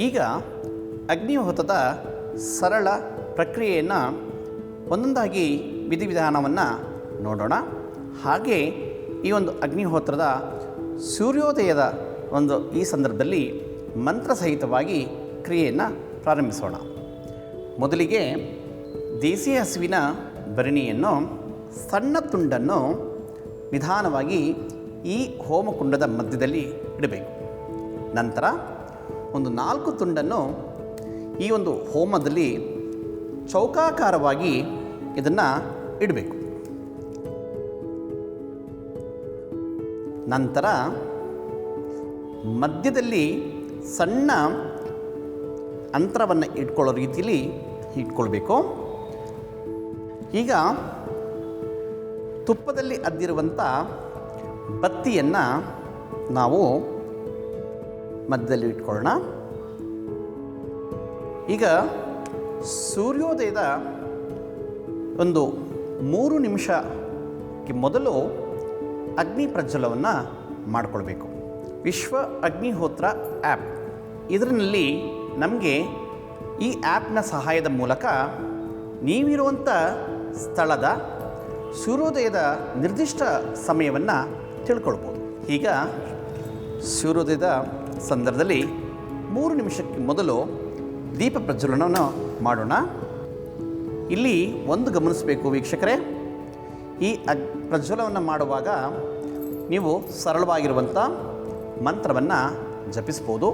ಈಗ ಅಗ್ನಿಹೋತದ ಸರಳ ಪ್ರಕ್ರಿಯೆಯನ್ನು ಒಂದೊಂದಾಗಿ ವಿಧಿವಿಧಾನವನ್ನು ನೋಡೋಣ. ಹಾಗೆ ಈ ಒಂದು ಅಗ್ನಿಹೋತ್ರದ ಸೂರ್ಯೋದಯದ ಒಂದು ಈ ಸಂದರ್ಭದಲ್ಲಿ ಮಂತ್ರಸಹಿತವಾಗಿ ಕ್ರಿಯೆಯನ್ನು ಪ್ರಾರಂಭಿಸೋಣ. ಮೊದಲಿಗೆ ದೇಸಿ ಹಸುವಿನ ಭರಣಿಯನ್ನು, ಸಣ್ಣ ತುಂಡನ್ನು ನಿಧಾನವಾಗಿ ಈ ಹೋಮಕುಂಡದ ಮಧ್ಯದಲ್ಲಿ ಇಡಬೇಕು. ನಂತರ ಒಂದು ನಾಲ್ಕು ತುಂಡನ್ನು ಈ ಒಂದು ಹೋಮದಲ್ಲಿ ಚೌಕಾಕಾರವಾಗಿ ಇದನ್ನು ಇಡಬೇಕು. ನಂತರ ಮಧ್ಯದಲ್ಲಿ ಸಣ್ಣ ಅಂತರವನ್ನು ಇಟ್ಕೊಳ್ಳೋ ರೀತಿಯಲ್ಲಿ ಇಟ್ಕೊಳ್ಬೇಕು. ಈಗ ತುಪ್ಪದಲ್ಲಿ ಅದ್ದಿರುವಂಥ ಬತ್ತಿಯನ್ನು ನಾವು ಮಧ್ಯದಲ್ಲಿ ಇಟ್ಕೊಳ್ಳೋಣ. ಈಗ ಸೂರ್ಯೋದಯದ ಒಂದು ಮೂರು ನಿಮಿಷಕ್ಕೆ ಮೊದಲು ಅಗ್ನಿ ಪ್ರಜ್ವಲವನ್ನು ಮಾಡಿಕೊಳ್ಬೇಕು. ವಿಶ್ವ ಅಗ್ನಿಹೋತ್ರ ಆ್ಯಪ್ ಇದರಲ್ಲಿ ನಮಗೆ ಈ ಆ್ಯಪ್ನ ಸಹಾಯದ ಮೂಲಕ ನೀವಿರುವಂಥ ಸ್ಥಳದ ಸೂರ್ಯೋದಯದ ನಿರ್ದಿಷ್ಟ ಸಮಯವನ್ನು ತಿಳ್ಕೊಳ್ಬೋದು. ಈಗ ಸೂರ್ಯೋದಯದ ಸಂದರ್ಭದಲ್ಲಿ ಮೂರು ನಿಮಿಷಕ್ಕೆ ಮೊದಲು ದೀಪ ಪ್ರಜ್ವಲನವನ್ನು ಮಾಡೋಣ. ಇಲ್ಲಿ ಒಂದು ಗಮನಿಸಬೇಕು ವೀಕ್ಷಕರೇ. ಈ ಅಗ್ ಪ್ರಜ್ವಲವನ್ನು ಮಾಡುವಾಗ ನೀವು ಸರಳವಾಗಿರುವಂಥ ಮಂತ್ರವನ್ನು ಜಪಿಸ್ಬೋದು.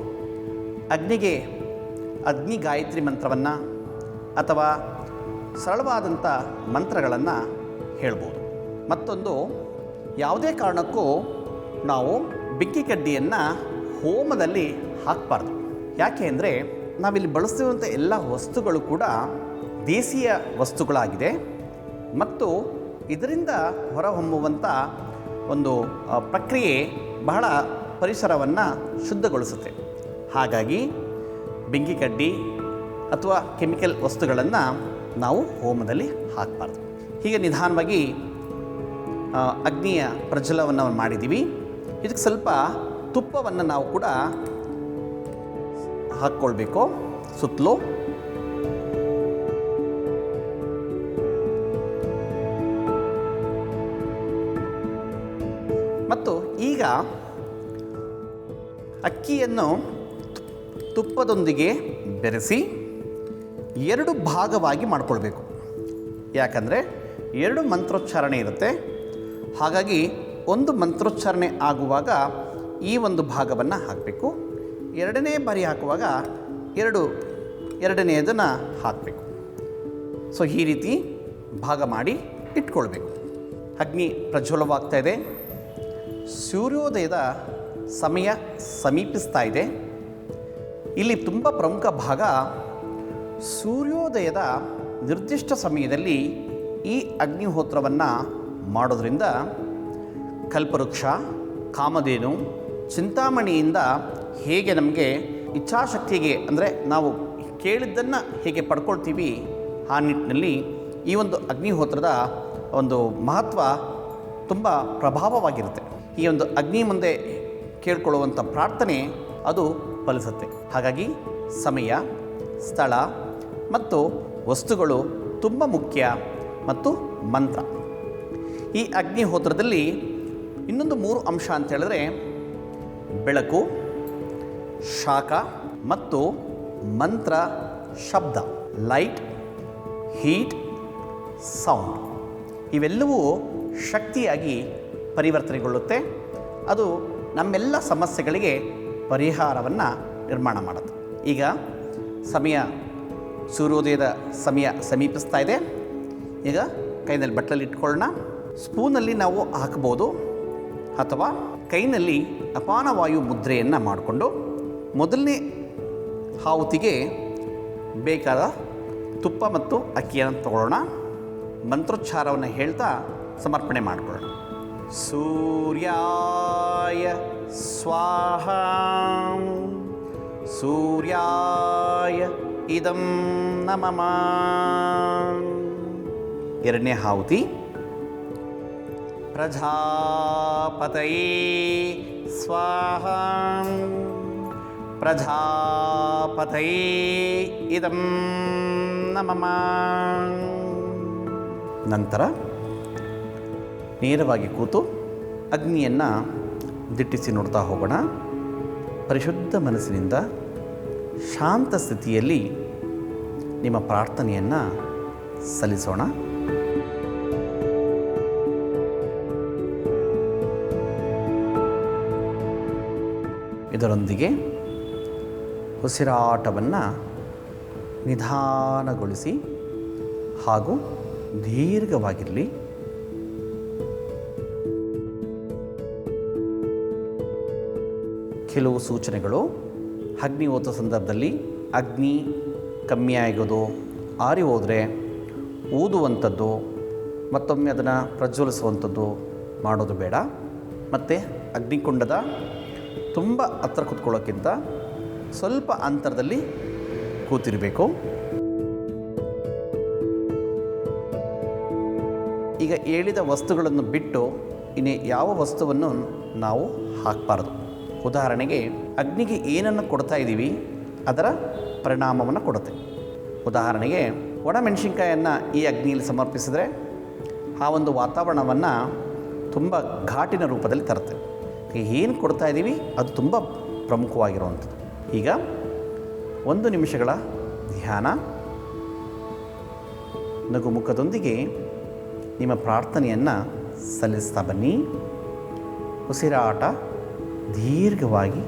ಅಗ್ನಿಗೆ ಅಗ್ನಿ ಗಾಯತ್ರಿ ಮಂತ್ರವನ್ನು ಅಥವಾ ಸರಳವಾದಂಥ ಮಂತ್ರಗಳನ್ನು ಹೇಳ್ಬೋದು. ಮತ್ತೊಂದು ಯಾವುದೇ ಕಾರಣಕ್ಕೂ ನಾವು ಬಿಕ್ಕಿ ಕಡ್ಡಿಯನ್ನು ಹೋಮದಲ್ಲಿ ಹಾಕಬಾರ್ದು. ಯಾಕೆ ಅಂದರೆ ನಾವಿಲ್ಲಿ ಬಳಸ್ತಿರುವಂಥ ಎಲ್ಲ ವಸ್ತುಗಳು ಕೂಡ ದೇಸಿಯ ವಸ್ತುಗಳಾಗಿದೆ ಮತ್ತು ಇದರಿಂದ ಹೊರಹೊಮ್ಮುವಂಥ ಒಂದು ಪ್ರಕ್ರಿಯೆ ಬಹಳ ಪರಿಸರವನ್ನು ಶುದ್ಧಗೊಳಿಸುತ್ತೆ. ಹಾಗಾಗಿ ಬೆಂಕಿ ಕಡ್ಡಿ ಅಥವಾ ಕೆಮಿಕಲ್ ವಸ್ತುಗಳನ್ನು ನಾವು ಹೋಮದಲ್ಲಿ ಹಾಕಬಾರ್ದು. ಹೀಗೆ ನಿಧಾನವಾಗಿ ಅಗ್ನಿಯ ಪ್ರಜ್ವಲವನ್ನು ಮಾಡಿದ್ದೀವಿ. ಇದಕ್ಕೆ ಸ್ವಲ್ಪ ತುಪ್ಪವನ್ನು ನಾವು ಕೂಡ ಹಾಕ್ಕೊಳ್ಬೇಕು, ಸುತ್ತಲೂ. ಮತ್ತು ಈಗ ಅಕ್ಕಿಯನ್ನು ತುಪ್ಪದೊಂದಿಗೆ ಬೆರೆಸಿ ಎರಡು ಭಾಗವಾಗಿ ಮಾಡಿಕೊಳ್ಬೇಕು. ಯಾಕಂದರೆ ಎರಡು ಮಂತ್ರೋಚ್ಚಾರಣೆ ಇರುತ್ತೆ. ಹಾಗಾಗಿ ಒಂದು ಮಂತ್ರೋಚ್ಚಾರಣೆ ಆಗುವಾಗ ಈ ಒಂದು ಭಾಗವನ್ನು ಹಾಕಬೇಕು. ಎರಡನೇ ಬಾರಿ ಹಾಕುವಾಗ ಎರಡು, ಎರಡನೆಯದನ್ನು ಹಾಕಬೇಕು. ಸೊ ಈ ರೀತಿ ಭಾಗ ಮಾಡಿ ಇಟ್ಕೊಳ್ಬೇಕು. ಅಗ್ನಿ ಪ್ರಜ್ವಲವಾಗ್ತಾ ಇದೆ. ಸೂರ್ಯೋದಯದ ಸಮಯ ಸಮೀಪಿಸ್ತಾ ಇದೆ. ಇಲ್ಲಿ ತುಂಬ ಪ್ರಮುಖ ಭಾಗ ಸೂರ್ಯೋದಯದ ನಿರ್ದಿಷ್ಟ ಸಮಯದಲ್ಲಿ ಈ ಅಗ್ನಿಹೋತ್ರವನ್ನು ಮಾಡೋದ್ರಿಂದ ಕಲ್ಪವೃಕ್ಷ, ಕಾಮಧೇನು ಚಿಂತಾಮಣಿಯಿಂದ ಹೇಗೆ ನಮಗೆ ಇಚ್ಛಾಶಕ್ತಿಗೆ ಅಂದರೆ ನಾವು ಕೇಳಿದ್ದನ್ನು ಹೇಗೆ ಪಡ್ಕೊಳ್ತೀವಿ ಆ ನಿಟ್ಟಿನಲ್ಲಿ ಈ ಒಂದು ಅಗ್ನಿಹೋತ್ರದ ಒಂದು ಮಹತ್ವ ತುಂಬ ಪ್ರಭಾವವಾಗಿರುತ್ತೆ. ಈ ಒಂದು ಅಗ್ನಿ ಮುಂದೆ ಕೇಳ್ಕೊಳ್ಳುವಂಥ ಪ್ರಾರ್ಥನೆ ಅದು ಫಲಿಸುತ್ತೆ. ಹಾಗಾಗಿ ಸಮಯ, ಸ್ಥಳ ಮತ್ತು ವಸ್ತುಗಳು ತುಂಬ ಮುಖ್ಯ ಮತ್ತು ಮಂತ್ರ. ಈ ಅಗ್ನಿಹೋತ್ರದಲ್ಲಿ ಇನ್ನೊಂದು ಮೂರು ಅಂಶ ಅಂತ ಹೇಳಿದ್ರೆ ಬೆಳಕು, ಶಾಖ ಮತ್ತು ಮಂತ್ರ ಶಬ್ದ, ಲೈಟ್, ಹೀಟ್, ಸೌಂಡ್. ಇವೆಲ್ಲವೂ ಶಕ್ತಿಯಾಗಿ ಪರಿವರ್ತನೆಗೊಳ್ಳುತ್ತೆ. ಅದು ನಮ್ಮೆಲ್ಲ ಸಮಸ್ಯೆಗಳಿಗೆ ಪರಿಹಾರವನ್ನು ನಿರ್ಮಾಣ ಮಾಡುತ್ತೆ. ಈಗ ಸಮಯ, ಸೂರ್ಯೋದಯದ ಸಮಯ ಸಮೀಪಿಸ್ತಾ ಇದೆ. ಈಗ ಕೈನಲ್ಲಿ ಬಟ್ಟಲಲ್ಲಿ ಇಟ್ಕೊಳ್ಳೋಣ. ಸ್ಪೂನಲ್ಲಿ ನಾವು ಹಾಕ್ಬೋದು ಅಥವಾ ಕೈನಲ್ಲಿ ಅಪಾನವಾಯು ಮುದ್ರೆಯನ್ನು ಮಾಡಿಕೊಂಡು ಮೊದಲನೇ ಹಾವುತಿಗೆ ಬೇಕಾದ ತುಪ್ಪ ಮತ್ತು ಅಕ್ಕಿಯನ್ನು ತಗೊಳ್ಳೋಣ. ಮಂತ್ರೋಚ್ಚಾರವನ್ನು ಹೇಳ್ತಾ ಸಮರ್ಪಣೆ ಮಾಡಿಕೊಳ್ಳೋಣ. ಸೂರ್ಯಾಯ ಸ್ವಾಹ. ಸೂರ್ಯಾಯ ಇದಂ ನಮಮ ಎರಡನೇ ಹಾವುತಿ ಪ್ರಜಾಪತಯೇ. ಸ್ವಾಹ. ಪ್ರಜಾಪತೈ ಇದಂ ನಮಮ ನಂತರ ನೇರವಾಗಿ ಕೂತು ಅಗ್ನಿಯನ್ನು ದಿಟ್ಟಿಸಿ ನೋಡ್ತಾ ಹೋಗೋಣ. ಪರಿಶುದ್ಧ ಮನಸ್ಸಿನಿಂದ ಶಾಂತ ಸ್ಥಿತಿಯಲ್ಲಿ ನಿಮ್ಮ ಪ್ರಾರ್ಥನೆಯನ್ನು ಸಲ್ಲಿಸೋಣ. ಇದರೊಂದಿಗೆ ಉಸಿರಾಟವನ್ನು ನಿಧಾನಗೊಳಿಸಿ ಹಾಗೂ ದೀರ್ಘವಾಗಿರಲಿ. ಕೆಲವು ಸೂಚನೆಗಳು. ಅಗ್ನಿ ಓದೋ ಸಂದರ್ಭದಲ್ಲಿ ಅಗ್ನಿ ಕಮ್ಮಿ ಆಗೋದು ಆರಿ ಹೋದರೆ ಊದುವಂಥದ್ದು, ಮತ್ತೊಮ್ಮೆ ಅದನ್ನು ಪ್ರಜ್ವಲಿಸುವಂಥದ್ದು ಮಾಡೋದು ಬೇಡ. ಮತ್ತು ಅಗ್ನಿಕುಂಡದ ತುಂಬ ಹತ್ರ ಕೂತ್ಕೊಳ್ಳೋಕ್ಕಿಂತ ಸ್ವಲ್ಪ ಅಂತರದಲ್ಲಿ ಕೂತಿರಬೇಕು. ಈಗ ಹೇಳಿದ ವಸ್ತುಗಳನ್ನು ಬಿಟ್ಟು ಇನ್ನು ಯಾವ ವಸ್ತುವನ್ನು ನಾವು ಹಾಕಬಾರ್ದು. ಉದಾಹರಣೆಗೆ ಅಗ್ನಿಗೆ ಏನನ್ನು ಕೊಡ್ತಾ ಇದ್ದೀವಿ, ಅದರ ಪರಿಣಾಮವನ್ನು ಕೊಡುತ್ತೆ. ಉದಾಹರಣೆಗೆ ಒಣಮೆಣಸಿನ್ಕಾಯನ್ನು ಈ ಅಗ್ನಿಯಲ್ಲಿ ಸಮರ್ಪಿಸಿದರೆ ಆ ಒಂದು ವಾತಾವರಣವನ್ನು ತುಂಬ ಘಾಟಿನ ರೂಪದಲ್ಲಿ ತರುತ್ತೆ. ಏನು ಕೊಡ್ತಾ ಇದ್ದೀವಿ, ಅದು ತುಂಬ ಪ್ರಮುಖವಾಗಿರುವಂಥದ್ದು. ಈಗ ಒಂದು ನಿಮಿಷಗಳ ಧ್ಯಾನ. ನಗುಮುಖದೊಂದಿಗೆ ನಿಮ್ಮ ಪ್ರಾರ್ಥನೆಯನ್ನು ಸಲ್ಲಿಸ್ತಾ ಬನ್ನಿ. ಉಸಿರಾಟ ದೀರ್ಘವಾಗಿ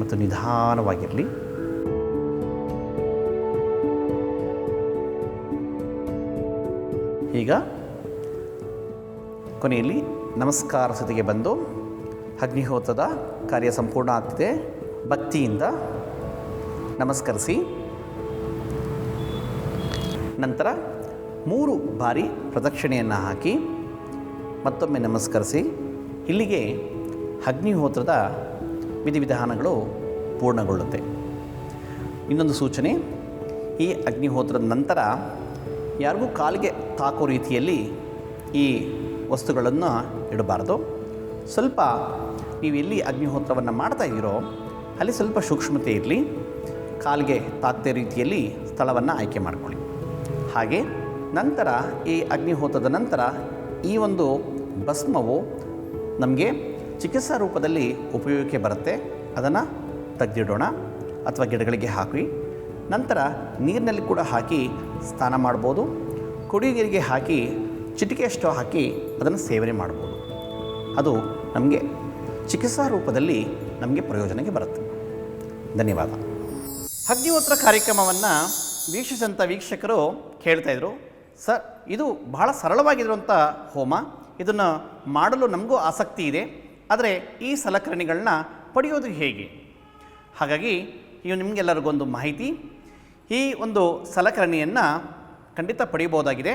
ಮತ್ತು ನಿಧಾನವಾಗಿರಲಿ. ಈಗ ಕೊನೆಯಲ್ಲಿ ನಮಸ್ಕಾರ ಸ್ಥಿತಿಗೆ ಬಂದು ಅಗ್ನಿಹೋತ್ರದ ಕಾರ್ಯ ಸಂಪೂರ್ಣ ಆಗ್ತಿದೆ. ಭಕ್ತಿಯಿಂದ ನಮಸ್ಕರಿಸಿ. ನಂತರ ಮೂರು ಬಾರಿ ಪ್ರದಕ್ಷಿಣೆಯನ್ನು ಹಾಕಿ ಮತ್ತೊಮ್ಮೆ ನಮಸ್ಕರಿಸಿ. ಇಲ್ಲಿಗೆ ಅಗ್ನಿಹೋತ್ರದ ವಿಧಿವಿಧಾನಗಳು ಪೂರ್ಣಗೊಳ್ಳುತ್ತೆ. ಇನ್ನೊಂದು ಸೂಚನೆ, ಈ ಅಗ್ನಿಹೋತ್ರದ ನಂತರ ಯಾರಿಗೂ ಕಾಲಿಗೆ ತಾಕೋ ರೀತಿಯಲ್ಲಿ ಈ ವಸ್ತುಗಳನ್ನು ಇಡಬಾರ್ದು. ಸ್ವಲ್ಪ ನೀವು ಎಲ್ಲಿ ಅಗ್ನಿಹೋತ್ರವನ್ನು ಮಾಡ್ತಾ ಇದ್ದೀರೋ ಅಲ್ಲಿ ಸ್ವಲ್ಪ ಸೂಕ್ಷ್ಮತೆ ಇರಲಿ, ಕಾಲಿಗೆ ತಾತ್ಯ ರೀತಿಯಲ್ಲಿ ಸ್ಥಳವನ್ನು ಆಯ್ಕೆ ಮಾಡಿಕೊಳ್ಳಿ. ಹಾಗೆ ನಂತರ ಈ ಅಗ್ನಿಹೋತ್ರದ ನಂತರ ಈ ಒಂದು ಭಸ್ಮವು ನಮಗೆ ಚಿಕಿತ್ಸಾ ರೂಪದಲ್ಲಿ ಉಪಯೋಗಕ್ಕೆ ಬರುತ್ತೆ. ಅದನ್ನು ತೆಗೆದಿಡೋಣ ಅಥವಾ ಗಿಡಗಳಿಗೆ ಹಾಕಿ. ನಂತರ ನೀರಿನಲ್ಲಿ ಕೂಡ ಹಾಕಿ ಸ್ನಾನ ಮಾಡ್ಬೋದು. ನೀರಿಗೆ ಹಾಕಿ, ಚಿಟಿಕೆಯಷ್ಟು ಹಾಕಿ ಅದನ್ನು ಸೇವನೆ ಮಾಡ್ಬೋದು. ಅದು ನಮಗೆ ಚಿಕಿತ್ಸಾ ರೂಪದಲ್ಲಿ ನಮಗೆ ಪ್ರಯೋಜನಕ್ಕೆ ಬರುತ್ತೆ. ಧನ್ಯವಾದ. ಅಗ್ನಿಹೋತ್ರ ಕಾರ್ಯಕ್ರಮವನ್ನು ವೀಕ್ಷಿಸಿದಂಥ ವೀಕ್ಷಕರು ಕೇಳ್ತಾಯಿದ್ರು ಸರ್, ಇದು ಬಹಳ ಸರಳವಾಗಿರುವಂಥ ಹೋಮ, ಇದನ್ನು ಮಾಡಲು ನಮಗೂ ಆಸಕ್ತಿ ಇದೆ, ಆದರೆ ಈ ಸಲಕರಣೆಗಳನ್ನ ಪಡೆಯೋದು ಹೇಗೆ? ಹಾಗಾಗಿ ಇವು ನಿಮಗೆಲ್ಲರಿಗೊಂದು ಮಾಹಿತಿ, ಈ ಒಂದು ಸಲಕರಣೆಯನ್ನು ಖಂಡಿತ ಪಡೆಯಬಹುದಾಗಿದೆ.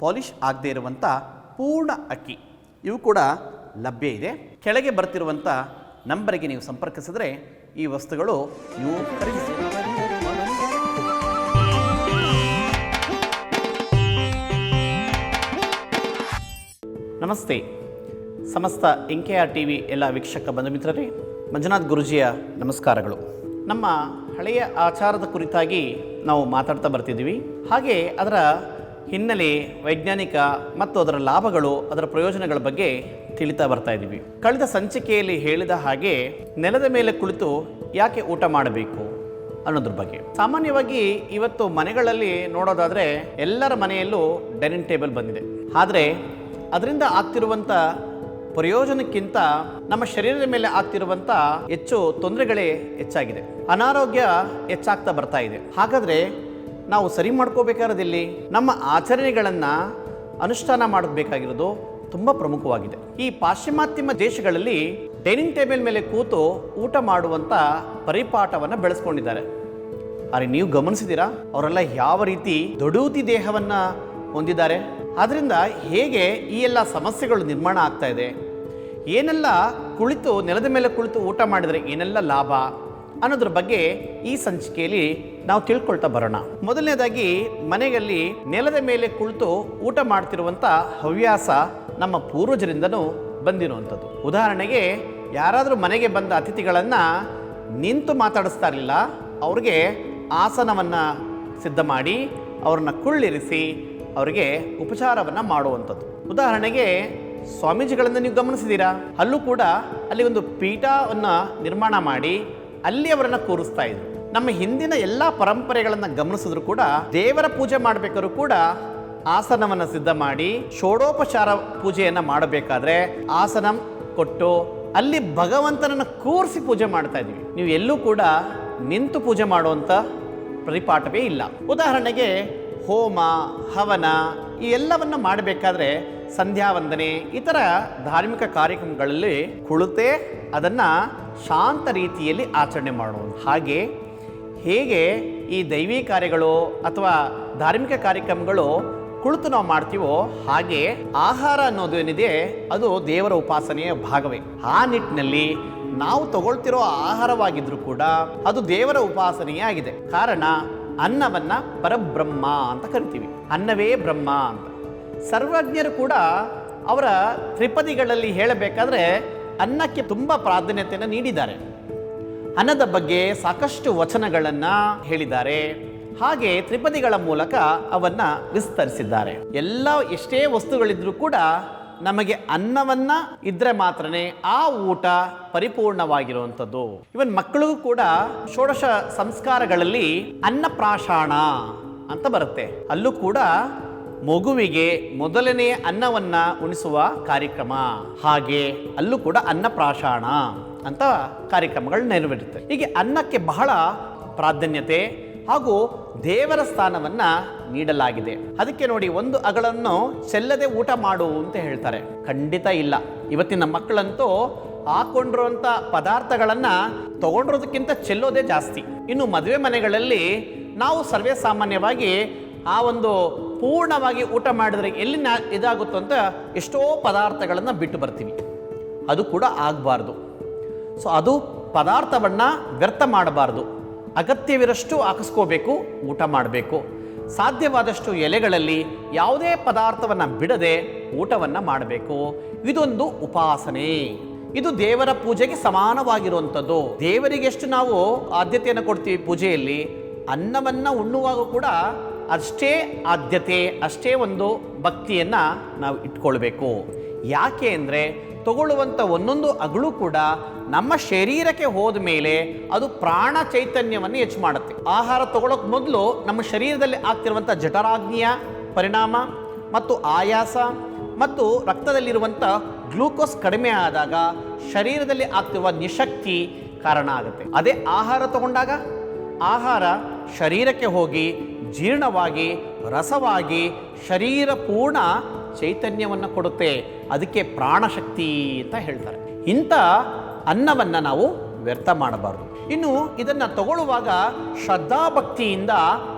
ಪಾಲಿಷ್ ಆಗದೇ ಇರುವಂಥ ಪೂರ್ಣ ಅಕ್ಕಿ. ಇವು ಕೂಡ ಲಭ್ಯ ಇದೆ. ಕೆಳಗೆ ಬರ್ತಿರುವಂಥ ನಂಬರಿಗೆ ನೀವು ಸಂಪರ್ಕಿಸಿದ್ರೆ ಈ ವಸ್ತುಗಳು ನೀವು ಖರೀದಿಸಿ. ನಮಸ್ತೆ. ಸಮಸ್ತ N K R T V ಎಲ್ಲ ವೀಕ್ಷಕ ಬಂಧು ಮಿತ್ರರೇ, ಮಂಜುನಾಥ್ ಗುರುಜಿಯ ನಮಸ್ಕಾರಗಳು. ನಮ್ಮ ಹಳೆಯ ಆಚಾರದ ಕುರಿತಾಗಿ ನಾವು ಮಾತಾಡ್ತಾ ಬರ್ತಿದ್ದೀವಿ. ಹಾಗೆ ಅದರ ಹಿನ್ನೆಲೆ ವೈಜ್ಞಾನಿಕ ಮತ್ತು ಅದರ ಲಾಭಗಳು, ಅದರ ಪ್ರಯೋಜನಗಳ ಬಗ್ಗೆ ತಿಳಿತಾ ಬರ್ತಾ ಇದ್ದೀವಿ. ಕಳೆದ ಸಂಚಿಕೆಯಲ್ಲಿ ಹೇಳಿದ ಹಾಗೆ ನೆಲದ ಮೇಲೆ ಕುಳಿತು ಯಾಕೆ ಊಟ ಮಾಡಬೇಕು ಅನ್ನೋದ್ರ ಬಗ್ಗೆ. ಸಾಮಾನ್ಯವಾಗಿ ಇವತ್ತು ಮನೆಗಳಲ್ಲಿ ನೋಡೋದಾದರೆ ಎಲ್ಲರ ಮನೆಯಲ್ಲೂ ಡೈನಿಂಗ್ ಟೇಬಲ್ ಬಂದಿದೆ. ಆದರೆ ಅದರಿಂದ ಆಗ್ತಿರುವಂಥ ಪ್ರಯೋಜನಕ್ಕಿಂತ ನಮ್ಮ ಶರೀರದ ಮೇಲೆ ಆಗ್ತಿರುವಂಥ ಹೆಚ್ಚು ತೊಂದರೆಗಳೇ ಹೆಚ್ಚಾಗಿದೆ. ಅನಾರೋಗ್ಯ ಹೆಚ್ಚಾಗ್ತಾ ಬರ್ತಾ ಇದೆ. ಹಾಗಾದರೆ ನಾವು ಸರಿ ಮಾಡ್ಕೋಬೇಕಾಗಿರೋದಿಲ್ಲಿ ನಮ್ಮ ಆಚರಣೆಗಳನ್ನು ಅನುಷ್ಠಾನ ಮಾಡಬೇಕಾಗಿರೋದು ತುಂಬ ಪ್ರಮುಖವಾಗಿದೆ. ಈ ಪಾಶ್ಚಿಮಾತ್ಯ ದೇಶಗಳಲ್ಲಿ ಡೈನಿಂಗ್ ಟೇಬಲ್ ಮೇಲೆ ಕೂತು ಊಟ ಮಾಡುವಂಥ ಪರಿಪಾಠವನ್ನು ಬೆಳೆಸ್ಕೊಂಡಿದ್ದಾರೆ. ಆದರೆ ನೀವು ಗಮನಿಸಿದ್ದೀರಾ? ಅವರೆಲ್ಲ ಯಾವ ರೀತಿ ದೊಡೂತಿ ದೇಹವನ್ನು ಹೊಂದಿದ್ದಾರೆ? ಆದ್ದರಿಂದ ಹೇಗೆ ಈ ಎಲ್ಲ ಸಮಸ್ಯೆಗಳು ನಿರ್ಮಾಣ ಆಗ್ತಾ ಇದೆ? ಏನೆಲ್ಲ ಕುಳಿತು ನೆಲದ ಮೇಲೆ ಕುಳಿತು ಊಟ ಮಾಡಿದರೆ ಏನೆಲ್ಲ ಲಾಭ? ಅನ್ನೋದ್ರ ಬಗ್ಗೆ ಈ ಸಂಚಿಕೆಯಲ್ಲಿ ನಾವು ತಿಳ್ಕೊಳ್ತಾ ಬರೋಣ. ಮೊದಲನೇದಾಗಿ, ಮನೆಯಲ್ಲಿ ನೆಲದ ಮೇಲೆ ಕುಳಿತು ಊಟ ಮಾಡ್ತಿರುವಂಥ ಹವ್ಯಾಸ ನಮ್ಮ ಪೂರ್ವಜರಿಂದನೂ ಬಂದಿರುವಂಥದ್ದು. ಉದಾಹರಣೆಗೆ, ಯಾರಾದರೂ ಮನೆಗೆ ಬಂದ ಅತಿಥಿಗಳನ್ನು ನಿಂತು ಮಾತಾಡಿಸ್ತಾ ಇರಲಿಲ್ಲ, ಅವ್ರಿಗೆ ಆಸನವನ್ನು ಸಿದ್ಧ ಮಾಡಿ, ಅವ್ರನ್ನ ಕುಳ್ಳಿರಿಸಿ, ಅವರಿಗೆ ಉಪಚಾರವನ್ನು ಮಾಡುವಂಥದ್ದು. ಉದಾಹರಣೆಗೆ, ಸ್ವಾಮೀಜಿಗಳನ್ನು ನೀವು ಗಮನಿಸಿದ್ದೀರಾ ಅಲ್ಲೂ ಕೂಡ ಅಲ್ಲಿ ಒಂದು ಪೀಠವನ್ನು ನಿರ್ಮಾಣ ಮಾಡಿ ಅಲ್ಲಿ ಅವರನ್ನು ಕೂರಿಸ್ತಾ ಇದ್ರು. ನಮ್ಮ ಹಿಂದಿನ ಎಲ್ಲ ಪರಂಪರೆಗಳನ್ನು ಗಮನಿಸಿದ್ರು ಕೂಡ ದೇವರ ಪೂಜೆ ಮಾಡಬೇಕಾದ್ರೂ ಕೂಡ ಆಸನವನ್ನು ಸಿದ್ಧ ಮಾಡಿ ಷೋಡೋಪಚಾರ ಪೂಜೆಯನ್ನು ಮಾಡಬೇಕಾದ್ರೆ ಆಸನ ಕೊಟ್ಟು ಅಲ್ಲಿ ಭಗವಂತನನ್ನು ಕೂರಿಸಿ ಪೂಜೆ ಮಾಡ್ತಾ ಇದ್ವಿ. ನೀವು ಎಲ್ಲೂ ಕೂಡ ನಿಂತು ಪೂಜೆ ಮಾಡುವಂಥ ಪರಿಪಾಠವೇ ಇಲ್ಲ. ಉದಾಹರಣೆಗೆ ಹೋಮ, ಹವನ ಈ ಎಲ್ಲವನ್ನು ಮಾಡಬೇಕಾದ್ರೆ ಸಂಧ್ಯಾ ವಂದನೆ ಇತರ ಧಾರ್ಮಿಕ ಕಾರ್ಯಕ್ರಮಗಳಲ್ಲಿ ಕುಳಿತೇ ಅದನ್ನು ಶಾಂತ ರೀತಿಯಲ್ಲಿ ಆಚರಣೆ ಮಾಡುವುದು ಹಾಗೆ ಹೇಗೆ ಈ ದೈವಿ ಕಾರ್ಯಗಳು ಅಥವಾ ಧಾರ್ಮಿಕ ಕಾರ್ಯಕ್ರಮಗಳು ಕುಳಿತು ನಾವು ಮಾಡ್ತೀವೋ ಹಾಗೆ ಆಹಾರ ಅನ್ನೋದು ಏನಿದೆ, ಅದು ದೇವರ ಉಪಾಸನೆಯ ಭಾಗವೇ. ಆ ನಿಟ್ಟಿನಲ್ಲಿ ನಾವು ತಗೊಳ್ತಿರೋ ಆಹಾರವಾಗಿದ್ರೂ ಕೂಡ ಅದು ದೇವರ ಉಪಾಸನೆಯೇ ಆಗಿದೆ. ಕಾರಣ ಅನ್ನವನ್ನ ಪರಬ್ರಹ್ಮ ಅಂತ ಕರಿತೀವಿ. ಅನ್ನವೇ ಬ್ರಹ್ಮ ಅಂತ. ಸರ್ವಜ್ಞರು ಕೂಡ ಅವರ ತ್ರಿಪದಿಗಳಲ್ಲಿ ಹೇಳಬೇಕಾದ್ರೆ ಅನ್ನಕ್ಕೆ ತುಂಬ ಪ್ರಾಧಾನ್ಯತೆಯನ್ನು ನೀಡಿದ್ದಾರೆ. ಅನ್ನದ ಬಗ್ಗೆ ಸಾಕಷ್ಟು ವಚನಗಳನ್ನು ಹೇಳಿದ್ದಾರೆ. ಹಾಗೆ ತ್ರಿಪದಿಗಳ ಮೂಲಕ ಅವನ್ನ ವಿಸ್ತರಿಸಿದ್ದಾರೆ. ಎಲ್ಲ ಎಷ್ಟೇ ವಸ್ತುಗಳಿದ್ರೂ ಕೂಡ ನಮಗೆ ಅನ್ನವನ್ನ ಇದ್ರೆ ಮಾತ್ರನೇ ಆ ಊಟ ಪರಿಪೂರ್ಣವಾಗಿರುವಂಥದ್ದು. ಇವನ್ ಮಕ್ಕಳಿಗೂ ಕೂಡ ಷೋಡಶ ಸಂಸ್ಕಾರಗಳಲ್ಲಿ ಅನ್ನಪ್ರಾಶಾಣ ಅಂತ ಬರುತ್ತೆ. ಅಲ್ಲೂ ಕೂಡ ಮಗುವಿಗೆ ಮೊದಲನೆಯ ಅನ್ನವನ್ನ ಉಣಿಸುವ ಕಾರ್ಯಕ್ರಮ. ಹಾಗೆ ಅಲ್ಲೂ ಕೂಡ ಅನ್ನಪ್ರಾಶಾಣ ಅಂತ ಕಾರ್ಯಕ್ರಮಗಳು ನೆರವೇರುತ್ತೆ. ಹೀಗೆ ಅನ್ನಕ್ಕೆ ಬಹಳ ಪ್ರಾಧಾನ್ಯತೆ ಹಾಗೂ ದೇವರ ಸ್ಥಾನವನ್ನ ನೀಡಲಾಗಿದೆ. ಅದಕ್ಕೆ ನೋಡಿ ಒಂದು ಅಗಳನ್ನು ಚೆಲ್ಲದೆ ಊಟ ಮಾಡು ಅಂತ ಹೇಳ್ತಾರೆ. ಖಂಡಿತ ಇಲ್ಲ. ಇವತ್ತಿನ ಮಕ್ಕಳಂತೂ ಹಾಕೊಂಡಿರುವಂಥ ಪದಾರ್ಥಗಳನ್ನ ತಗೊಂಡಿರೋದಕ್ಕಿಂತ ಚೆಲ್ಲೋದೇ ಜಾಸ್ತಿ. ಇನ್ನು ಮದುವೆ ಮನೆಗಳಲ್ಲಿ ನಾವು ಸರ್ವೇ ಸಾಮಾನ್ಯವಾಗಿ ಆ ಒಂದು ಪೂರ್ಣವಾಗಿ ಊಟ ಮಾಡಿದರೆ ಎಲ್ಲಿ ಇದಾಗುತ್ತೋ ಅಂತ ಎಷ್ಟೋ ಪದಾರ್ಥಗಳನ್ನು ಬಿಟ್ಟು ಬರ್ತೀವಿ. ಅದು ಕೂಡ ಆಗಬಾರ್ದು. ಸೊ ಅದು ಪದಾರ್ಥವನ್ನು ವ್ಯರ್ಥ ಮಾಡಬಾರ್ದು. ಅಗತ್ಯವಿರಷ್ಟು ಹಾಕಿಸ್ಕೋಬೇಕು, ಊಟ ಮಾಡಬೇಕು. ಸಾಧ್ಯವಾದಷ್ಟು ಎಲೆಗಳಲ್ಲಿ ಯಾವುದೇ ಪದಾರ್ಥವನ್ನು ಬಿಡದೆ ಊಟವನ್ನು ಮಾಡಬೇಕು. ಇದೊಂದು ಉಪಾಸನೆ. ಇದು ದೇವರ ಪೂಜೆಗೆ ಸಮಾನವಾಗಿರುವಂಥದ್ದು. ದೇವರಿಗೆಷ್ಟು ನಾವು ಆದ್ಯತೆಯನ್ನು ಕೊಡ್ತೀವಿ ಪೂಜೆಯಲ್ಲಿ, ಅನ್ನವನ್ನು ಉಣ್ಣುವಾಗ ಕೂಡ ಅಷ್ಟೇ ಆದ್ಯತೆ, ಅಷ್ಟೇ ಒಂದು ಭಕ್ತಿಯನ್ನು ನಾವು ಇಟ್ಕೊಳ್ಬೇಕು. ಯಾಕೆ ಅಂದರೆ ತಗೊಳ್ಳುವಂಥ ಒಂದೊಂದು ಅಗಳು ಕೂಡ ನಮ್ಮ ಶರೀರಕ್ಕೆ ಹೋದ ಮೇಲೆ ಅದು ಪ್ರಾಣ ಚೈತನ್ಯವನ್ನು ಹೆಚ್ಚು ಮಾಡುತ್ತೆ. ಆಹಾರ ತಗೊಳ್ಳೋಕೆ ಮೊದಲು ನಮ್ಮ ಶರೀರದಲ್ಲಿ ಆಗ್ತಿರುವಂಥ ಜಠರಾಗ್ನಿಯ ಪರಿಣಾಮ ಮತ್ತು ಆಯಾಸ ಮತ್ತು ರಕ್ತದಲ್ಲಿರುವಂಥ ಗ್ಲೂಕೋಸ್ ಕಡಿಮೆ ಆದಾಗ ಶರೀರದಲ್ಲಿ ಆಗ್ತಿರುವ ನಿಶಕ್ತಿ ಕಾರಣ ಆಗುತ್ತೆ. ಅದೇ ಆಹಾರ ತಗೊಂಡಾಗ ಆಹಾರ ಶರೀರಕ್ಕೆ ಹೋಗಿ ಜೀರ್ಣವಾಗಿ, ರಸವಾಗಿ ಶರೀರ ಪೂರ್ಣ ಚೈತನ್ಯವನ್ನು ಕೊಡುತ್ತೆ. ಅದಕ್ಕೆ ಪ್ರಾಣಶಕ್ತಿ ಅಂತ ಹೇಳ್ತಾರೆ. ಇಂಥ ಅನ್ನವನ್ನು ನಾವು ವ್ಯರ್ಥ ಮಾಡಬಾರ್ದು. ಇನ್ನು ಇದನ್ನು ತಗೊಳ್ಳುವಾಗ ಶ್ರದ್ಧಾಭಕ್ತಿಯಿಂದ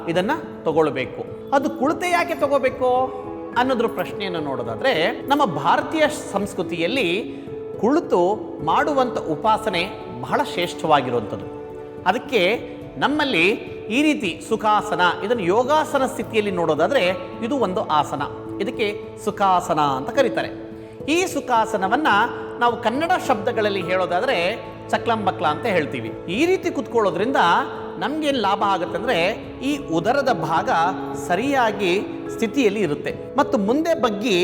ಇದನ್ನು ತಗೊಳ್ಬೇಕು. ಅದು ಕುಳಿತೆ ಯಾಕೆ ತಗೋಬೇಕು ಅನ್ನೋದ್ರ ಪ್ರಶ್ನೆಯನ್ನು ನೋಡೋದಾದರೆ, ನಮ್ಮ ಭಾರತೀಯ ಸಂಸ್ಕೃತಿಯಲ್ಲಿ ಕುಳಿತು ಮಾಡುವಂಥ ಉಪಾಸನೆ ಬಹಳ ಶ್ರೇಷ್ಠವಾಗಿರುವಂಥದ್ದು. ಅದಕ್ಕೆ ನಮ್ಮಲ್ಲಿ ಈ ರೀತಿ ಸುಖಾಸನ, ಇದನ್ನು ಯೋಗಾಸನ ಸ್ಥಿತಿಯಲ್ಲಿ ನೋಡೋದಾದರೆ ಇದು ಒಂದು ಆಸನ. ಇದಕ್ಕೆ ಸುಖಾಸನ ಅಂತ ಕರೀತಾರೆ. ಈ ಸುಖಾಸನವನ್ನು ನಾವು ಕನ್ನಡ ಶಬ್ದಗಳಲ್ಲಿ ಹೇಳೋದಾದರೆ ಚಕ್ಲಂಬಕ್ಲ ಅಂತ ಹೇಳ್ತೀವಿ. ಈ ರೀತಿ ಕುತ್ಕೊಳ್ಳೋದ್ರಿಂದ ನಮ್ಗೇನು ಲಾಭ ಆಗುತ್ತೆ ಅಂದರೆ ಈ ಉದರದ ಭಾಗ ಸರಿಯಾಗಿ ಸ್ಥಿತಿಯಲ್ಲಿ ಇರುತ್ತೆ. ಮತ್ತು ಮುಂದೆ ಬಗ್ಗಿ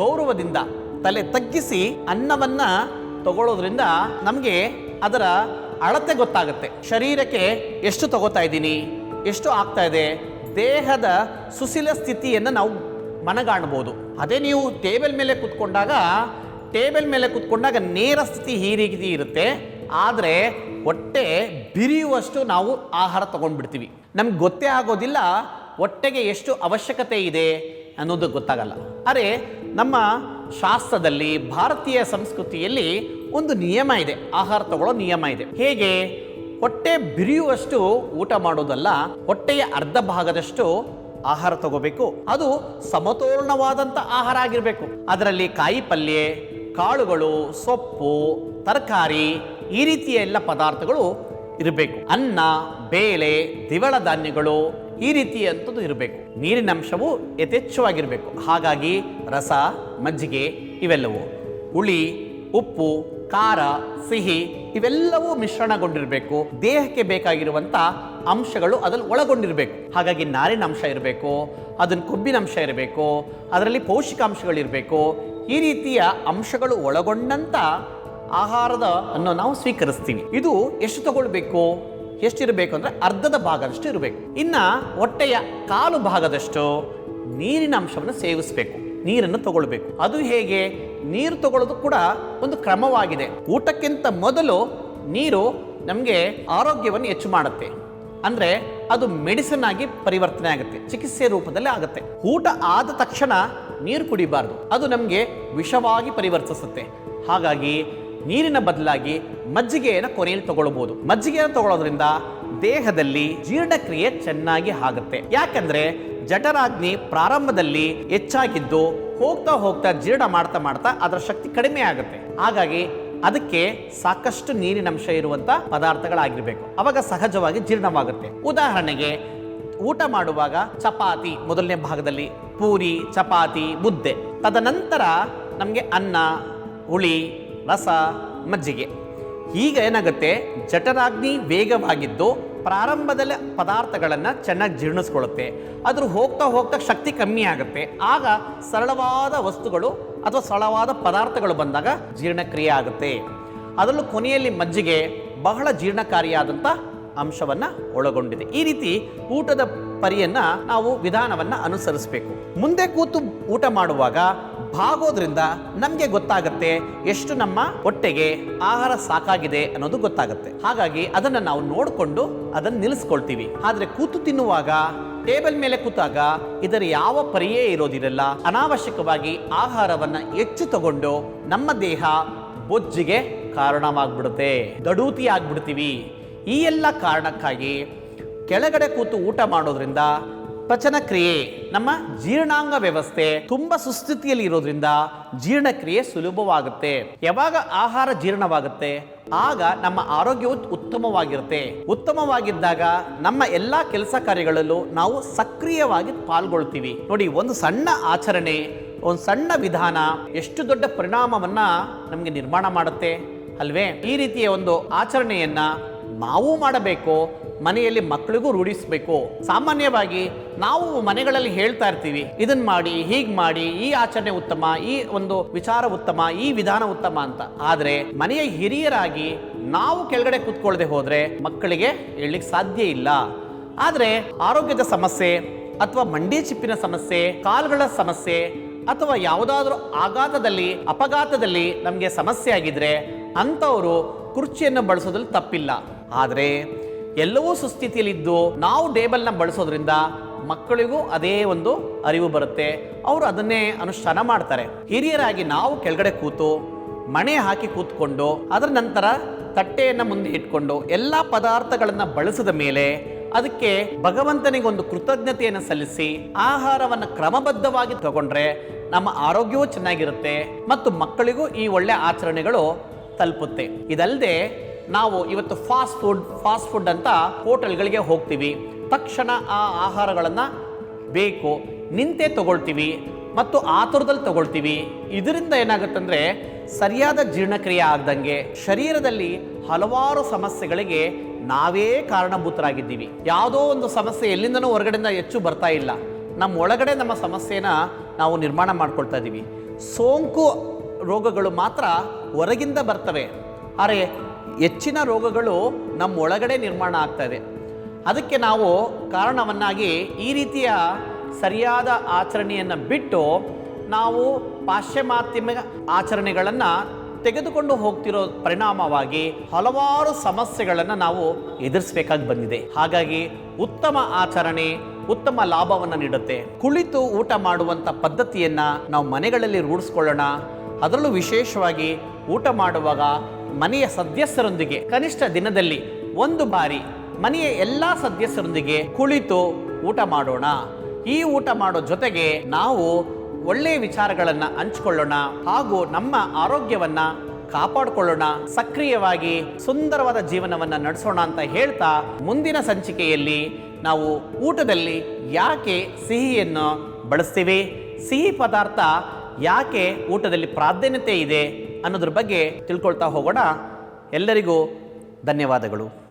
ಗೌರವದಿಂದ ತಲೆ ತಗ್ಗಿಸಿ ಅನ್ನವನ್ನು ತಗೊಳ್ಳೋದ್ರಿಂದ ನಮಗೆ ಅದರ ಅಳತೆ ಗೊತ್ತಾಗುತ್ತೆ. ಶರೀರಕ್ಕೆ ಎಷ್ಟು ತಗೋತಾ ಇದ್ದೀನಿ, ಎಷ್ಟು ಆಗ್ತಾ ಇದೆ, ದೇಹದ ಸುಶೀಲ ಸ್ಥಿತಿಯನ್ನು ನಾವು ಮನಗಾಣಬಹುದು ಅದೇ ನೀವು ಟೇಬಲ್ ಮೇಲೆ ಕುತ್ಕೊಂಡಾಗ, ಟೇಬಲ್ ಮೇಲೆ ಕುತ್ಕೊಂಡಾಗ ನೇರ ಸ್ಥಿತಿ ಈ ರೀತಿ ಇರುತ್ತೆ. ಆದರೆ ಹೊಟ್ಟೆ ಬಿರಿಯುವಷ್ಟು ನಾವು ಆಹಾರ ತಗೊಂಡ್ಬಿಡ್ತೀವಿ. ನಮ್ಗೆ ಗೊತ್ತೇ ಆಗೋದಿಲ್ಲ ಹೊಟ್ಟೆಗೆ ಎಷ್ಟು ಅವಶ್ಯಕತೆ ಇದೆ ಅನ್ನೋದು ಗೊತ್ತಾಗಲ್ಲ. ಅರೆ ನಮ್ಮ ಶಾಸ್ತ್ರದಲ್ಲಿ, ಭಾರತೀಯ ಸಂಸ್ಕೃತಿಯಲ್ಲಿ ಒಂದು ನಿಯಮ ಇದೆ, ಆಹಾರ ತಗೊಳ್ಳೋ ನಿಯಮ ಇದೆ. ಹೇಗೆ? ಹೊಟ್ಟೆ ಬಿರಿಯುವಷ್ಟು ಊಟ ಮಾಡೋದಲ್ಲ, ಹೊಟ್ಟೆಯ ಅರ್ಧ ಭಾಗದಷ್ಟು ಆಹಾರ ತಗೋಬೇಕು. ಅದು ಸಮತೋಲನವಾದಂಥ ಆಹಾರ ಆಗಿರಬೇಕು. ಅದರಲ್ಲಿ ಕಾಯಿ ಪಲ್ಯ ಕಾಳುಗಳು, ಸೊಪ್ಪು, ತರಕಾರಿ, ಈ ರೀತಿಯ ಎಲ್ಲ ಪದಾರ್ಥಗಳು ಇರಬೇಕು. ಅನ್ನ, ಬೇಳೆ ದಿವಳ ಧಾನ್ಯಗಳು ಈ ರೀತಿಯಂಥದ್ದು ಇರಬೇಕು. ನೀರಿನ ಅಂಶವು ಯಥೇಚ್ಛವಾಗಿರಬೇಕು. ಹಾಗಾಗಿ ರಸ, ಮಜ್ಜಿಗೆ ಇವೆಲ್ಲವೂ. ಹುಳಿ, ಉಪ್ಪು ಖಾರ, ಸಿಹಿ ಇವೆಲ್ಲವೂ ಮಿಶ್ರಣಗೊಂಡಿರಬೇಕು. ದೇಹಕ್ಕೆ ಬೇಕಾಗಿರುವಂಥ ಅಂಶಗಳು ಅದ್ರಲ್ಲಿ ಒಳಗೊಂಡಿರಬೇಕು. ಹಾಗಾಗಿ ನಾರಿನ ಅಂಶ ಇರಬೇಕು ಅದನ್ನು ಕೊಬ್ಬಿನ ಅಂಶ ಇರಬೇಕು, ಅದರಲ್ಲಿ ಪೌಷ್ಟಿಕಾಂಶಗಳಿರಬೇಕು. ಈ ರೀತಿಯ ಅಂಶಗಳು ಒಳಗೊಂಡಂಥ ಆಹಾರದ ಅನ್ನು ನಾವು ಸ್ವೀಕರಿಸ್ತೀವಿ. ಇದು ಎಷ್ಟು ತಗೊಳ್ಬೇಕು? ಎಷ್ಟಿರಬೇಕು ಅಂದರೆ ಅರ್ಧದ ಭಾಗದಷ್ಟು ಇರಬೇಕು. ಇನ್ನು ಹೊಟ್ಟೆಯ ಕಾಲು ಭಾಗದಷ್ಟು ನೀರಿನ ಅಂಶವನ್ನು ಸೇವಿಸಬೇಕು. ನೀರನ್ನು ತಗೊಳ್ಬೇಕು. ಅದು ಹೇಗೆ? ನೀರು ತಗೊಳ್ಳೋದು ಕೂಡ ಒಂದು ಕ್ರಮವಾಗಿದೆ. ಊಟಕ್ಕಿಂತ ಮೊದಲು ನೀರು ನಮಗೆ ಆರೋಗ್ಯವನ್ನು ಹೆಚ್ಚು ಮಾಡುತ್ತೆ. ಅಂದರೆ ಅದು ಮೆಡಿಸಿನ್ ಆಗಿ ಪರಿವರ್ತನೆ ಆಗುತ್ತೆ, ಚಿಕಿತ್ಸೆ ರೂಪದಲ್ಲಿ ಆಗುತ್ತೆ. ಊಟ ಆದ ತಕ್ಷಣ ನೀರು ಕುಡಿಬಾರ್ದು. ಅದು ನಮಗೆ ವಿಷವಾಗಿ ಪರಿವರ್ತಿಸುತ್ತೆ. ಹಾಗಾಗಿ ನೀರಿನ ಬದಲಾಗಿ ಮಜ್ಜಿಗೆಯನ್ನು ಕೊನೆಯಲ್ಲಿ ತಗೊಳ್ಬೋದು. ಮಜ್ಜಿಗೆಯನ್ನು ತಗೊಳ್ಳೋದ್ರಿಂದ ದೇಹದಲ್ಲಿ ಜೀರ್ಣಕ್ರಿಯೆ ಚೆನ್ನಾಗಿ ಆಗುತ್ತೆ. ಯಾಕಂದ್ರೆ ಜಠರಾಗ್ನಿ ಪ್ರಾರಂಭದಲ್ಲಿ ಹೆಚ್ಚಾಗಿದ್ದು ಹೋಗ್ತಾ ಹೋಗ್ತಾ ಜೀರ್ಣ ಮಾಡ್ತಾ ಮಾಡ್ತಾ ಅದರ ಶಕ್ತಿ ಕಡಿಮೆ ಆಗುತ್ತೆ. ಹಾಗಾಗಿ ಅದಕ್ಕೆ ಸಾಕಷ್ಟು ನೀರಿನಂಶ ಇರುವಂತ ಪದಾರ್ಥಗಳಾಗಿರ್ಬೇಕು. ಅವಾಗ ಸಹಜವಾಗಿ ಜೀರ್ಣವಾಗುತ್ತೆ. ಉದಾಹರಣೆಗೆ ಊಟ ಮಾಡುವಾಗ ಚಪಾತಿ ಮೊದಲನೇ ಭಾಗದಲ್ಲಿ ಪೂರಿ, ಚಪಾತಿ, ಮುದ್ದೆ. ತದನಂತರ ನಮಗೆ ಅನ್ನ, ಹುಳಿ, ರಸ, ಮಜ್ಜಿಗೆ. ಈಗ ಏನಾಗುತ್ತೆ? ಜಠರಾಗ್ನಿ ವೇಗವಾಗಿದ್ದು ಪ್ರಾರಂಭದಲ್ಲಿ ಪದಾರ್ಥಗಳನ್ನು ಚೆನ್ನಾಗಿ ಜೀರ್ಣಿಸ್ಕೊಳ್ಳುತ್ತೆ. ಅದ್ರ ಹೋಗ್ತಾ ಹೋಗ್ತಾ ಶಕ್ತಿ ಕಮ್ಮಿ ಆಗುತ್ತೆ. ಆಗ ಸರಳವಾದ ವಸ್ತುಗಳು ಅಥವಾ ಸರಳವಾದ ಪದಾರ್ಥಗಳು ಬಂದಾಗ ಜೀರ್ಣಕ್ರಿಯೆ ಆಗುತ್ತೆ. ಅದರಲ್ಲೂ ಕೊನೆಯಲ್ಲಿ ಮಜ್ಜಿಗೆ ಬಹಳ ಜೀರ್ಣಕಾರಿಯಾದಂಥ ಅಂಶವನ್ನು ಒಳಗೊಂಡಿದೆ. ಈ ರೀತಿ ಊಟದ ಪರಿಯನ್ನು ನಾವು ವಿಧಾನವನ್ನು ಅನುಸರಿಸಬೇಕು. ಮುಂದೆ ಕೂತು ಊಟ ಮಾಡುವಾಗ ಭಾಗೋದ್ರಿಂದ ನಮಗೆ ಗೊತ್ತಾಗುತ್ತೆ ಎಷ್ಟು ನಮ್ಮ ಹೊಟ್ಟೆಗೆ ಆಹಾರ ಸಾಕಾಗಿದೆ ಅನ್ನೋದು ಗೊತ್ತಾಗುತ್ತೆ. ಹಾಗಾಗಿ ಅದನ್ನ ನಾವು ನೋಡಿಕೊಂಡು ಅದನ್ನ ನಿಲ್ಲಿಸ್ಕೊಳ್ತೀವಿ ಆದ್ರೆ ಕೂತು ತಿನ್ನುವಾಗ, ಟೇಬಲ್ ಮೇಲೆ ಕೂತಾಗ ಇದರ ಯಾವ ಪರಿಯೇ ಇರೋದಿರಲ್ಲ. ಅನಾವಶ್ಯಕವಾಗಿ ಆಹಾರವನ್ನ ಹೆಚ್ಚು ತಗೊಂಡು ನಮ್ಮ ದೇಹ ಬೊಜ್ಜಿಗೆ ಕಾರಣವಾಗ್ಬಿಡುತ್ತೆ. ದಡೂತಿ ಆಗ್ಬಿಡ್ತೀವಿ. ಈ ಎಲ್ಲ ಕಾರಣಕ್ಕಾಗಿ ಕೆಳಗಡೆ ಕೂತು ಊಟ ಮಾಡೋದ್ರಿಂದ ಪಚನ ಕ್ರಿಯೆ ನಮ್ಮ ಜೀರ್ಣಾಂಗ ವ್ಯವಸ್ಥೆ ತುಂಬಾ ಸುಸ್ಥಿತಿಯಲ್ಲಿ ಇರೋದ್ರಿಂದ ಜೀರ್ಣಕ್ರಿಯೆ ಸುಲಭವಾಗುತ್ತೆ. ಯಾವಾಗ ಆಹಾರ ಜೀರ್ಣವಾಗುತ್ತೆ? ಆಗ ನಮ್ಮ ಆರೋಗ್ಯವು ಉತ್ತಮವಾಗಿರುತ್ತೆ. ಉತ್ತಮವಾಗಿದ್ದಾಗ ನಮ್ಮ ಎಲ್ಲ ಕೆಲಸ ಕಾರ್ಯಗಳಲ್ಲೂ ನಾವು ಸಕ್ರಿಯವಾಗಿ ಪಾಲ್ಗೊಳ್ತೀವಿ. ನೋಡಿ, ಒಂದು ಸಣ್ಣ ಆಚರಣೆ, ಒಂದು ಸಣ್ಣ ವಿಧಾನ ಎಷ್ಟು ದೊಡ್ಡ ಪರಿಣಾಮವನ್ನ ನಮಗೆ ನಿರ್ಮಾಣ ಮಾಡುತ್ತೆ ಅಲ್ವೇ? ಈ ರೀತಿಯ ಒಂದು ಆಚರಣೆಯನ್ನ ನಾವು ಮಾಡಬೇಕು ಮನೆಯಲ್ಲಿ ಮಕ್ಕಳಿಗೂ ರೂಢಿಸಬೇಕು. ಸಾಮಾನ್ಯವಾಗಿ ನಾವು ಮನೆಗಳಲ್ಲಿ ಹೇಳ್ತಾ ಇರ್ತೀವಿ ಇದನ್ನ ಮಾಡಿ, ಹೀಗೆ ಮಾಡಿ, ಈ ಆಚರಣೆ ಉತ್ತಮ, ಈ ಒಂದು ವಿಚಾರ ಉತ್ತಮ, ಈ ವಿಧಾನ ಉತ್ತಮ ಅಂತ. ಆದ್ರೆ ಮನೆಯ ಹಿರಿಯರಾಗಿ ನಾವು ಕೆಳಗಡೆ ಕೂತ್ಕೊಳ್ಳದೆ ಹೋದ್ರೆ ಮಕ್ಕಳಿಗೆ ಹೇಳಲಿಕ್ಕೆ ಸಾಧ್ಯ ಇಲ್ಲ. ಆದ್ರೆ ಆರೋಗ್ಯದ ಸಮಸ್ಯೆ ಅಥವಾ ಮಂಡಿ ಚಿಪ್ಪಿನ ಸಮಸ್ಯೆ, ಕಾಲುಗಳ ಸಮಸ್ಯೆ ಅಥವಾ ಯಾವುದಾದ್ರೂ ಆಘಾತದಲ್ಲಿ, ಅಪಘಾತದಲ್ಲಿ ನಮಗೆ ಸಮಸ್ಯೆ ಆಗಿದ್ರೆ ಅಂಥವರು ಕುರ್ಚಿಯನ್ನು ಬಳಸೋದ್ರಲ್ಲಿ ತಪ್ಪಿಲ್ಲ. ಆದರೆ ಎಲ್ಲವೂ ಸುಸ್ಥಿತಿಯಲ್ಲಿದ್ದು ನಾವು ಟೇಬಲ್ನ ಬಳಸೋದ್ರಿಂದ ಮಕ್ಕಳಿಗೂ ಅದೇ ಒಂದು ಅರಿವು ಬರುತ್ತೆ. ಅವರು ಅದನ್ನೇ ಅನುಷ್ಠಾನ ಮಾಡ್ತಾರೆ. ಹಿರಿಯರಾಗಿ ನಾವು ಕೆಳಗಡೆ ಕೂತು ಮಣೆ ಹಾಕಿ ಕೂತ್ಕೊಂಡು ಅದರ ನಂತರ ತಟ್ಟೆಯನ್ನು ಮುಂದೆ ಇಟ್ಕೊಂಡು ಎಲ್ಲ ಪದಾರ್ಥಗಳನ್ನು ಬಳಸಿದ ಮೇಲೆ ಅದಕ್ಕೆ ಭಗವಂತನಿಗೊಂದು ಕೃತಜ್ಞತೆಯನ್ನು ಸಲ್ಲಿಸಿ ಆಹಾರವನ್ನು ಕ್ರಮಬದ್ಧವಾಗಿ ತಗೊಂಡ್ರೆ ನಮ್ಮ ಆರೋಗ್ಯವೂ ಚೆನ್ನಾಗಿರುತ್ತೆ ಮತ್ತು ಮಕ್ಕಳಿಗೂ ಈ ಒಳ್ಳೆ ಆಚರಣೆಗಳು ತಲುಪುತ್ತೆ. ಇದಲ್ಲದೆ ನಾವು ಇವತ್ತು ಫಾಸ್ಟ್ ಫುಡ್ ಫಾಸ್ಟ್ ಫುಡ್ ಅಂತ ಹೋಟೆಲ್ಗಳಿಗೆ ಹೋಗ್ತೀವಿ. ತಕ್ಷಣ ಆ ಆಹಾರಗಳನ್ನು ಬೇಕು, ನಿಂತೆ ತಗೊಳ್ತೀವಿ ಮತ್ತು ಆತುರದಲ್ಲಿ ತಗೊಳ್ತೀವಿ. ಇದರಿಂದ ಏನಾಗುತ್ತಂದರೆ ಸರಿಯಾದ ಜೀರ್ಣಕ್ರಿಯೆ ಆಗ್ದಂಗೆ ಶರೀರದಲ್ಲಿ ಹಲವಾರು ಸಮಸ್ಯೆಗಳಿಗೆ ನಾವೇ ಕಾರಣಭೂತರಾಗಿದ್ದೀವಿ. ಯಾವುದೋ ಒಂದು ಸಮಸ್ಯೆ ಎಲ್ಲಿಂದನೂ ಹೊರಗಡೆಯಿಂದ ಹೆಚ್ಚು ಬರ್ತಾ ಇಲ್ಲ. ನಮ್ಮ ಒಳಗಡೆ ನಮ್ಮ ಸಮಸ್ಯೆನ ನಾವು ನಿರ್ಮಾಣ ಮಾಡ್ಕೊಳ್ತಾ ಇದ್ದೀವಿ. ಸೋಂಕು ರೋಗಗಳು ಮಾತ್ರ ಹೊರಗಿಂದ ಬರ್ತವೆ. ಆದರೆ ಹೆಚ್ಚಿನ ರೋಗಗಳು ನಮ್ಮ ಒಳಗಡೆ ನಿರ್ಮಾಣ ಆಗ್ತಾ ಇದೆ ಅದಕ್ಕೆ ನಾವು ಕಾರಣವನ್ನಾಗಿ ಈ ರೀತಿಯ ಸರಿಯಾದ ಆಚರಣೆಯನ್ನು ಬಿಟ್ಟು ನಾವು ಪಾಶ್ಚಿಮಾತ್ಯಮ ಆಚರಣೆಗಳನ್ನು ತೆಗೆದುಕೊಂಡು ಹೋಗ್ತಿರೋ ಪರಿಣಾಮವಾಗಿ ಹಲವಾರು ಸಮಸ್ಯೆಗಳನ್ನು ನಾವು ಎದುರಿಸಬೇಕಾಗಿ ಬಂದಿದೆ. ಹಾಗಾಗಿ ಉತ್ತಮ ಆಚರಣೆ ಉತ್ತಮ ಲಾಭವನ್ನು ನೀಡುತ್ತೆ. ಕುಳಿತು ಊಟ ಮಾಡುವಂಥ ಪದ್ಧತಿಯನ್ನು ನಾವು ಮನೆಗಳಲ್ಲಿ ರೂಢಿಸ್ಕೊಳ್ಳೋಣ. ಅದರಲ್ಲೂ ವಿಶೇಷವಾಗಿ ಊಟ ಮಾಡುವಾಗ ಮನೆಯ ಸದಸ್ಯರೊಂದಿಗೆ ಕನಿಷ್ಠ ದಿನದಲ್ಲಿ ಒಂದು ಬಾರಿ ಮನೆಯ ಎಲ್ಲ ಸದಸ್ಯರೊಂದಿಗೆ ಕುಳಿತು ಊಟ ಮಾಡೋಣ. ಈ ಊಟ ಮಾಡೋ ಜೊತೆಗೆ ನಾವು ಒಳ್ಳೆಯ ವಿಚಾರಗಳನ್ನು ಹಂಚಿಕೊಳ್ಳೋಣ ಹಾಗೂ ನಮ್ಮ ಆರೋಗ್ಯವನ್ನು ಕಾಪಾಡಿಕೊಳ್ಳೋಣ. ಸಕ್ರಿಯವಾಗಿ ಸುಂದರವಾದ ಜೀವನವನ್ನ ನಡೆಸೋಣ ಅಂತ ಹೇಳ್ತಾ ಮುಂದಿನ ಸಂಚಿಕೆಯಲ್ಲಿ ನಾವು ಊಟದಲ್ಲಿ ಯಾಕೆ ಸಿಹಿಯನ್ನು ಬಳಸ್ತೀವಿ? ಸಿಹಿ ಪದಾರ್ಥ ಯಾಕೆ ಊಟದಲ್ಲಿ ಪ್ರಾಧಾನ್ಯತೆ ಇದೆ? ಅನ್ನೋದ್ರ ಬಗ್ಗೆ ತಿಳ್ಕೊಳ್ತಾ ಹೋಗೋಣ. ಎಲ್ಲರಿಗೂ ಧನ್ಯವಾದಗಳು.